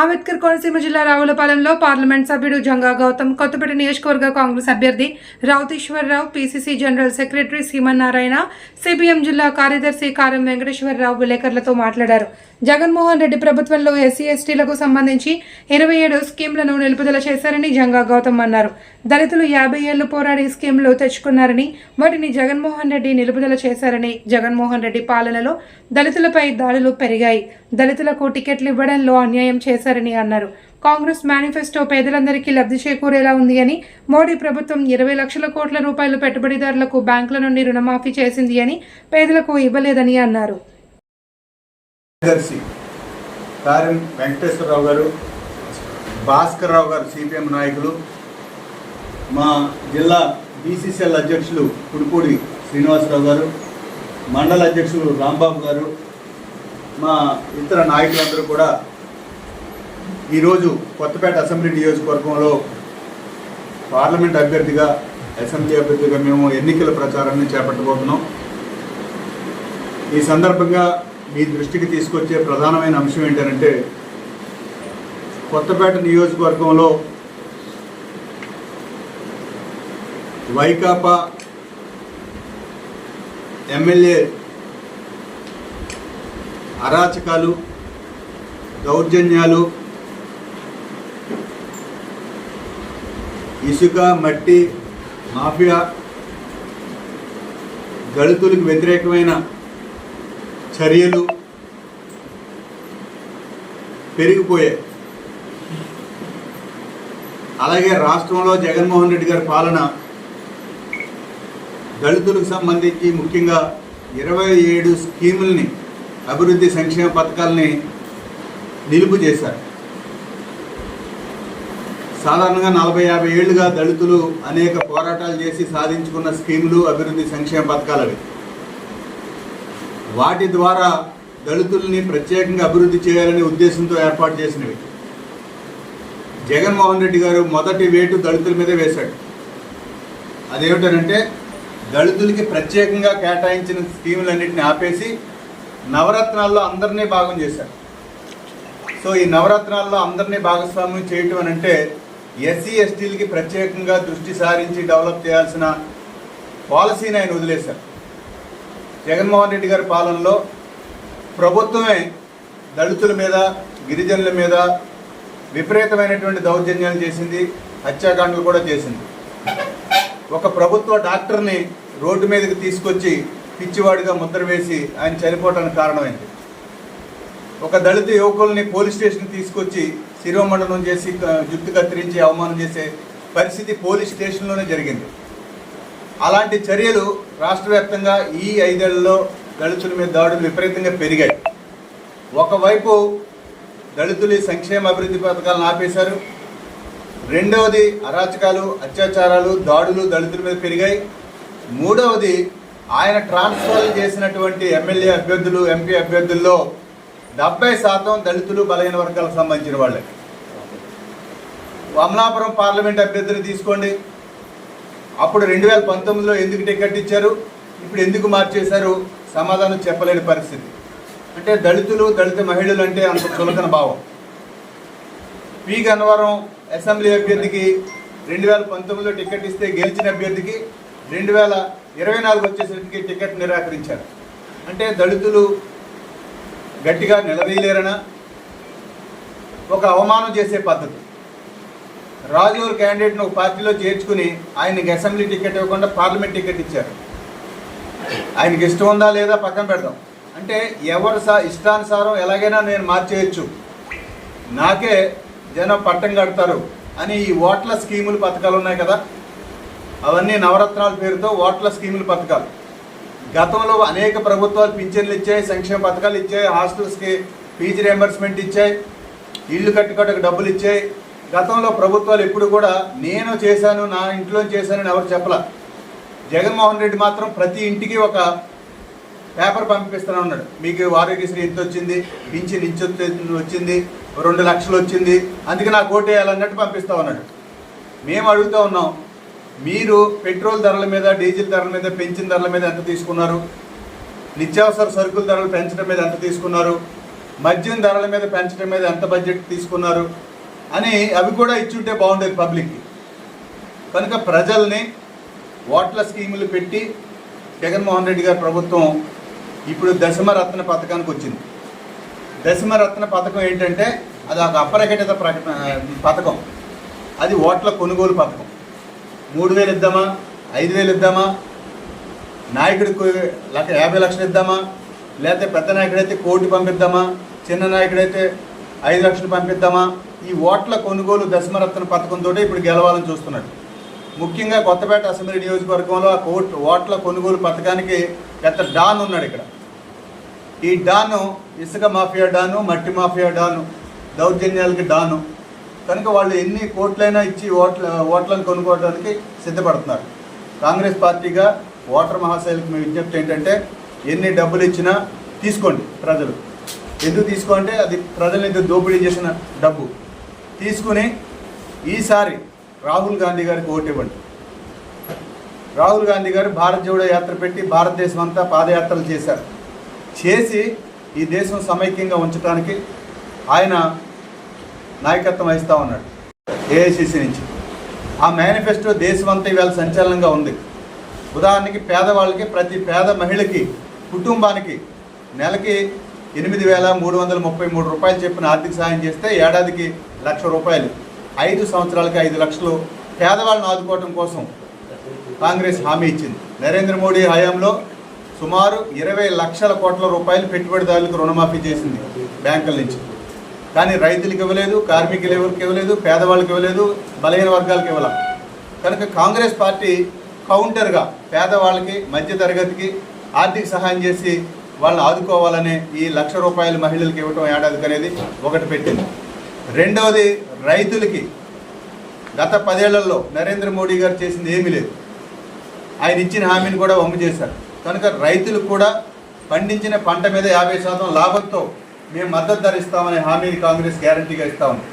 అంబేద్కర్ కోనసీమ జిల్లా రావులపాలెంలో పార్లమెంట్ సభ్యుడు జంగా గౌతమ్ కొత్తపేట నియోజకవర్గ కాంగ్రెస్ అభ్యర్థి రావుతీశ్వరరావు పీసీసీ జనరల్ సెక్రటరీ సీమన్నారాయణ సిపిఎం జిల్లా కార్యదర్శి కారం వెంకటేశ్వరరావు విలేకరులతో మాట్లాడారు. జగన్మోహన్ రెడ్డి ప్రభుత్వంలో ఎస్సీ ఎస్టీలకు సంబంధించి ఇరవై ఏడు స్కీమ్లను నిలుపుదల చేశారని జంగా గౌతమ్ అన్నారు. దళితులు యాభై ఏళ్ళు పోరాడి స్కీమ్లు తెచ్చుకున్నారని వాటిని జగన్మోహన్ రెడ్డి నిలుపుదల చేశారని జగన్మోహన్ రెడ్డి పాలనలో దళితులపై దాడులు పెరిగాయి. దళితులకు టికెట్లు ఇవ్వడంలో అన్యాయం చేశారని అన్నారు. కాంగ్రెస్ మేనిఫెస్టో పేదలందరికీ లబ్ధి చేకూరేలా ఉంది అని మోడీ ప్రభుత్వం ఇరవై లక్షల కోట్ల రూపాయలు పెట్టుబడిదారులకు బ్యాంకుల నుండి రుణమాఫీ చేసింది అని పేదలకు ఇవ్వలేదని అన్నారు. కార్యదర్శి కారం వెంకటేశ్వరరావు గారు భాస్కర్రావు గారు సిపిఎం నాయకులు మా జిల్లా బీసీసీఎల్ అధ్యక్షులు కుడిపూడి శ్రీనివాసరావు గారు మండల అధ్యక్షులు రాంబాబు గారు మా ఇతర నాయకులందరూ కూడా ఈరోజు కొత్తపేట అసెంబ్లీ నియోజకవర్గంలో పార్లమెంట్ అభ్యర్థిగా అసెంబ్లీ అభ్యర్థిగా మేము ఎన్నికల ప్రచారాన్ని చేపట్టబోతున్నాం. ఈ సందర్భంగా మీ దృష్టికి తీసుకొచ్చే ప్రధానమైన అంశం ఏంటంటే కొత్తపేట నియోజకవర్గంలో వైకాపా ఎమ్మెల్యే అరాచకాలు దౌర్జన్యాలు ఇసుక మట్టి మాఫియా దళితులకు వ్యతిరేకమైన చర్యలు పెరిగిపోయాయి. అలాగే రాష్ట్రంలో జగన్మోహన్ రెడ్డి గారి పాలన దళితులకు సంబంధించి ముఖ్యంగా ఇరవై ఏడు స్కీముల్ని అభివృద్ధి సంక్షేమ పథకాలని నిలుపు చేశారు. సాధారణంగా నలభై యాభై ఏళ్ళుగా దళితులు అనేక పోరాటాలు చేసి సాధించుకున్న స్కీములు అభివృద్ధి సంక్షేమ పథకాలు అవి వాటి ద్వారా దళితుల్ని ప్రత్యేకంగా అభివృద్ధి చేయాలనే ఉద్దేశంతో ఏర్పాటు చేసినవి. జగన్మోహన్ రెడ్డి గారు మొదటి వేటు దళితుల మీదే వేశాడు. అదేమిటనంటే దళితులకి ప్రత్యేకంగా కేటాయించిన స్కీములన్నింటిని ఆపేసి నవరత్నాల్లో అందరినీ భాగం చేశారు. సో ఈ నవరత్నాల్లో అందరినీ భాగస్వామ్యం చేయటం అని అంటే ఎస్సీ ఎస్టీలకి ప్రత్యేకంగా దృష్టి సారించి డెవలప్ చేయాల్సిన పాలసీని ఆయన వదిలేశారు. జగన్మోహన్ రెడ్డి గారి పాలనలో ప్రభుత్వమే దళితుల మీద గిరిజనుల మీద విపరీతమైనటువంటి దౌర్జన్యాలు చేసింది హత్యాకాండలు కూడా చేసింది. ఒక ప్రభుత్వ డాక్టర్ని రోడ్డు మీదకి తీసుకొచ్చి పిచ్చివాడిగా ముద్ర వేసి ఆయన చనిపోవటానికి కారణమైంది. ఒక దళిత యువకుల్ని పోలీస్ స్టేషన్కి తీసుకొచ్చి శిరోమండనం చేసి జుట్టు కత్తిరించి అవమానం చేసే పరిస్థితి పోలీస్ స్టేషన్లోనే జరిగింది. అలాంటి చర్యలు రాష్ట్ర వ్యాప్తంగా ఈ ఐదేళ్ళలో దళితుల మీద దాడులు విపరీతంగా పెరిగాయి. ఒకవైపు దళితుల సంక్షేమ అభివృద్ధి పథకాలను ఆపేశారు. రెండవది అరాచకాలు అత్యాచారాలు దాడులు దళితుల మీద పెరిగాయి. మూడవది ఆయన ట్రాన్స్ఫర్ చేసినటువంటి ఎమ్మెల్యే అభ్యర్థులు ఎంపీ అభ్యర్థుల్లో డెబ్బై శాతం దళితులు బలహీన వర్గాలకు సంబంధించిన వాళ్ళే. అమలాపురం పార్లమెంట్ అభ్యర్థిని తీసుకోండి. అప్పుడు రెండు వేల పంతొమ్మిదిలో ఎందుకు టికెట్ ఇచ్చారు? ఇప్పుడు ఎందుకు మార్చేశారు? సమాధానం చెప్పలేని పరిస్థితి. అంటే దళితులు దళిత మహిళలు అంటే అంత చులకన భావం. పి గన్నవరం అసెంబ్లీ అభ్యర్థికి రెండు వేల పంతొమ్మిదిలో టికెట్ ఇస్తే గెలిచిన అభ్యర్థికి రెండు వేల ఇరవై నాలుగు వచ్చేసరికి టికెట్ నిరాకరించారు. అంటే దళితులు గట్టిగా నిలదీయలేరనా? ఒక అవమానం చేసే పద్ధతి. రాజుగారు క్యాండిడేట్ను ఒక పార్టీలో చేర్చుకుని ఆయనకి అసెంబ్లీ టికెట్ ఇవ్వకుండా పార్లమెంట్ టికెట్ ఇచ్చారు. ఆయనకి ఇష్టం ఉందా లేదా పక్కన పెడదాం. అంటే ఎవరు సా ఇష్టానుసారం ఎలాగైనా నేను మార్చేయచ్చు. నాకే జనం పట్టం కడతారు అని ఈ ఓట్ల స్కీములు పథకాలు ఉన్నాయి కదా. అవన్నీ నవరత్నాల పేరుతో ఓట్ల స్కీముల పథకాలు. గతంలో అనేక ప్రభుత్వాలు పింఛన్లు ఇచ్చాయి సంక్షేమ పథకాలు ఇచ్చాయి హాస్టల్స్కి ఫీజు రియంబర్స్మెంట్ ఇచ్చాయి ఇల్లు కట్టుకోవడానికి డబ్బులు ఇచ్చాయి గతంలో ప్రభుత్వాలు ఎప్పుడు కూడా నేను చేశాను నా ఇంట్లో చేశానని ఎవరు చెప్పలా. జగన్మోహన్ రెడ్డి మాత్రం ప్రతి ఇంటికి ఒక పేపర్ పంపిస్తూనే ఉన్నాడు. మీకు ఆరోగ్యశ్రీ ఇంత వచ్చింది? పింఛన్ ఇంత వచ్చింది? రెండు లక్షలు వచ్చింది? అందుకే నాకు ఓటు వేయాలన్నట్టు పంపిస్తా ఉన్నాడు. మేము అడుగుతూ ఉన్నాం మీరు పెట్రోల్ ధరల మీద డీజిల్ ధరల మీద పెంచిన ధరల మీద ఎంత తీసుకున్నారు? నిత్యావసర సరుకుల ధరలు పెంచడం మీద ఎంత తీసుకున్నారు? మద్యం ధరల మీద పెంచడం మీద ఎంత బడ్జెట్ తీసుకున్నారు? అని అవి కూడా ఇచ్చుంటే బాగుండేది పబ్లిక్కి. కనుక ప్రజల్ని ఓట్ల స్కీములు పెట్టి జగన్మోహన్ రెడ్డి గారి ప్రభుత్వం ఇప్పుడు దశమరత్న పథకానికి వచ్చింది. దశమరత్న పథకం ఏంటంటే అది ఒక అపరకటిత ప్రకటన పథకం. అది ఓట్ల కొనుగోలు పథకం. మూడు వేలు ఇద్దామా? ఐదు వేలు ఇద్దామా? నాయకుడికి యాభై లక్షలు ఇద్దామా? లేకపోతే పెద్ద నాయకుడైతే కోటి పంపిద్దామా? చిన్న నాయకుడైతే ఐదు లక్షలు పంపిద్దామా? ఈ ఓట్ల కొనుగోలు దశమరత్న పథకంతో ఇప్పుడు గెలవాలని చూస్తున్నాడు. ముఖ్యంగా కొత్తపేట అసెంబ్లీ నియోజకవర్గంలో ఆ కోట్ ఓట్ల కొనుగోలు పథకానికి పెద్ద డాన్ ఉన్నాడు ఇక్కడ. ఈ డాను ఇసుక మాఫియా డాను మట్టి మాఫియా డాను దౌర్జన్యాలకి డాను. కనుక వాళ్ళు ఎన్ని కోట్లైనా ఇచ్చి ఓట్ల ఓట్లను కొనుక్కోవడానికి సిద్ధపడుతున్నారు. కాంగ్రెస్ పార్టీగా ఓటర్ మహాశైలకు మీ విజ్ఞప్తి ఏంటంటే ఎన్ని డబ్బులు ఇచ్చినా తీసుకోండి ప్రజలు. ఎందుకు తీసుకోంటే అది ప్రజల్ని దోపిడీ చేసిన డబ్బు. తీసుకుని ఈసారి రాహుల్ గాంధీ గారికి ఓటు ఇవ్వండి. రాహుల్ గాంధీ గారు భారత్ జోడో యాత్ర పెట్టి భారతదేశం అంతా పాదయాత్రలు చేశారు. చేసి ఈ దేశం సమైక్యంగా ఉంచడానికి ఆయన నాయకత్వం వహిస్తూ ఉన్నాడు ఏఐసిసి నుంచి. ఆ మేనిఫెస్టో దేశమంతా ఇవాళ సంచలనంగా ఉంది. ఉదాహరణకి పేదవాళ్ళకి ప్రతి పేద మహిళకి కుటుంబానికి నెలకి ఎనిమిది వేల మూడు వందల ముప్పై మూడు రూపాయలు చెప్పిన ఆర్థిక సహాయం చేస్తే ఏడాదికి లక్ష రూపాయలు. ఐదు సంవత్సరాలకి ఐదు లక్షలు పేదవాళ్ళను ఆదుకోవడం కోసం కాంగ్రెస్ హామీ ఇచ్చింది. నరేంద్ర మోడీ హయాంలో సుమారు ఇరవై లక్షల కోట్ల రూపాయలు పెట్టుబడిదారులకు రుణమాఫీ చేసింది బ్యాంకుల నుంచి. కానీ రైతులకు ఇవ్వలేదు కార్మికులు ఎవరికి ఇవ్వలేదు పేదవాళ్ళకి ఇవ్వలేదు బలహీన వర్గాలకు ఇవ్వలేదు కనుక కాంగ్రెస్ పార్టీ కౌంటర్గా పేదవాళ్ళకి మధ్య తరగతికి ఆర్థిక సహాయం చేసి వాళ్ళని ఆదుకోవాలనే ఈ లక్ష రూపాయలు మహిళలకు ఇవ్వటం ఏడాదికి అనేది ఒకటి పెట్టింది. రెండవది రైతులకి గత పదేళ్ళలో నరేంద్ర మోడీ గారు చేసింది ఏమీ లేదు. ఆయన ఇచ్చిన హామీని కూడా వమ్ము చేశారు. కనుక రైతులకు కూడా పండించిన పంట మీద యాభై శాతం లాభంతో మేము మద్దతు ధరిస్తామనే హామీని కాంగ్రెస్ గ్యారంటీగా ఇస్తా ఉంది.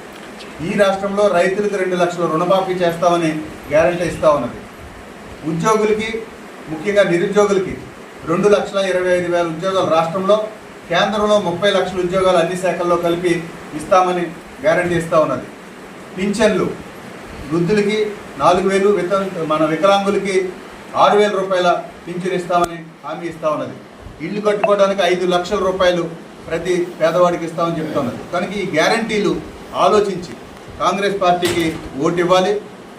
ఈ రాష్ట్రంలో రైతులకు రెండు లక్షల రుణమాఫీ చేస్తామని గ్యారంటీ ఇస్తా ఉన్నది. ఉద్యోగులకి ముఖ్యంగా నిరుద్యోగులకి రెండు లక్షల ఇరవై ఐదు వేల ఉద్యోగాలు రాష్ట్రంలో కేంద్రంలో ముప్పై లక్షల ఉద్యోగాలు అన్ని శాఖల్లో కలిపి ఇస్తామని గ్యారంటీ ఇస్తా ఉన్నది. పింఛన్లు. వృద్ధులకి నాలుగు వేలు విత మన వికలాంగులకి ఆరు వేల రూపాయల పింఛన్ ఇస్తామని హామీ ఇస్తా ఉన్నది. ఇల్లు కట్టుకోవడానికి ఐదు లక్షల రూపాయలు ప్రతి పేదవాడికి ఇస్తామని చెప్తున్నది కనుక ఈ గ్యారంటీలు ఆలోచించి కాంగ్రెస్ పార్టీకి ఓటు ఇవ్వాలి.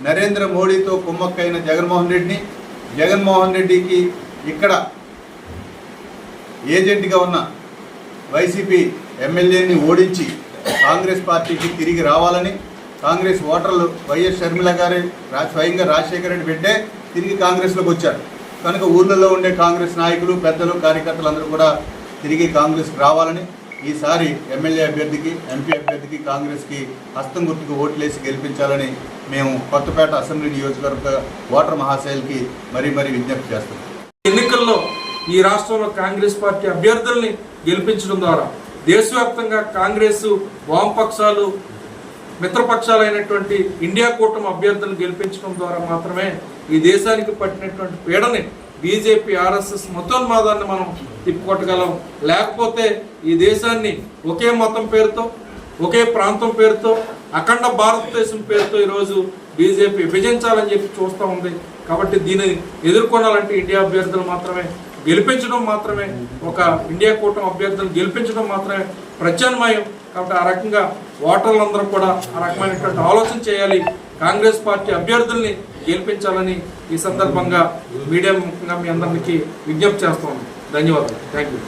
నరేంద్ర మోడీతో కుమ్మక్కైన జగన్మోహన్ రెడ్డిని జగన్మోహన్ రెడ్డికి ఇక్కడ ఏజెంట్గా ఉన్న వైసీపీ ఎమ్మెల్యేని ఓడించి కాంగ్రెస్ పార్టీకి తిరిగి రావాలని కాంగ్రెస్ ఓటర్లు వైఎస్ షర్మిల గారి స్వయంగా రాజశేఖర రెడ్డి పెట్టే తిరిగి కాంగ్రెస్లోకి వచ్చారు. కనుక ఊళ్ళల్లో ఉండే కాంగ్రెస్ నాయకులు పెద్దలు కార్యకర్తలు అందరూ కూడా తిరిగి కాంగ్రెస్కి రావాలని ఈసారి ఎమ్మెల్యే అభ్యర్థికి ఎంపీ అభ్యర్థికి కాంగ్రెస్కి హస్తం గుర్తుకు ఓట్లేసి గెలిపించాలని మేము కొత్తపేట అసెంబ్లీ నియోజకవర్గ ఓటర్ మహాశైల్కి మరీ మరీ విజ్ఞప్తి చేస్తున్నాం. ఈ రాష్ట్రంలో కాంగ్రెస్ పార్టీ అభ్యర్థుల్ని గెలిపించడం ద్వారా దేశవ్యాప్తంగా కాంగ్రెస్ వామపక్షాలు మిత్రపక్షాలైనటువంటి ఇండియా కూటమి అభ్యర్థులను గెలిపించడం ద్వారా మాత్రమే ఈ దేశానికి పట్టినటువంటి పీడని బీజేపీ ఆర్ఎస్ఎస్ మతోన్మాదాన్ని మనం తిప్పుకొట్టగలం. లేకపోతే ఈ దేశాన్ని ఒకే మతం పేరుతో ఒకే ప్రాంతం పేరుతో అఖండ భారతదేశం పేరుతో ఈరోజు బీజేపీ విభజించాలని చెప్పి చూస్తూ ఉంది. కాబట్టి దీనిని ఎదుర్కొనాలంటే ఇండియా అభ్యర్థులు మాత్రమే గెలిపించడం మాత్రమే ఒక ఇండియా కూటమి అభ్యర్థులను గెలిపించడం మాత్రమే ప్రత్యామ్నాయం. కాబట్టి ఆ రకంగా ఓటర్లందరూ కూడా ఆ రకమైనటువంటి ఆలోచన చేయాలి. కాంగ్రెస్ పార్టీ అభ్యర్థుల్ని గెలిపించాలని ఈ సందర్భంగా మీడియా ముఖ్యంగా మీ అందరికీ విజ్ఞప్తి చేస్తాను ధన్యవాదాలు. Thank you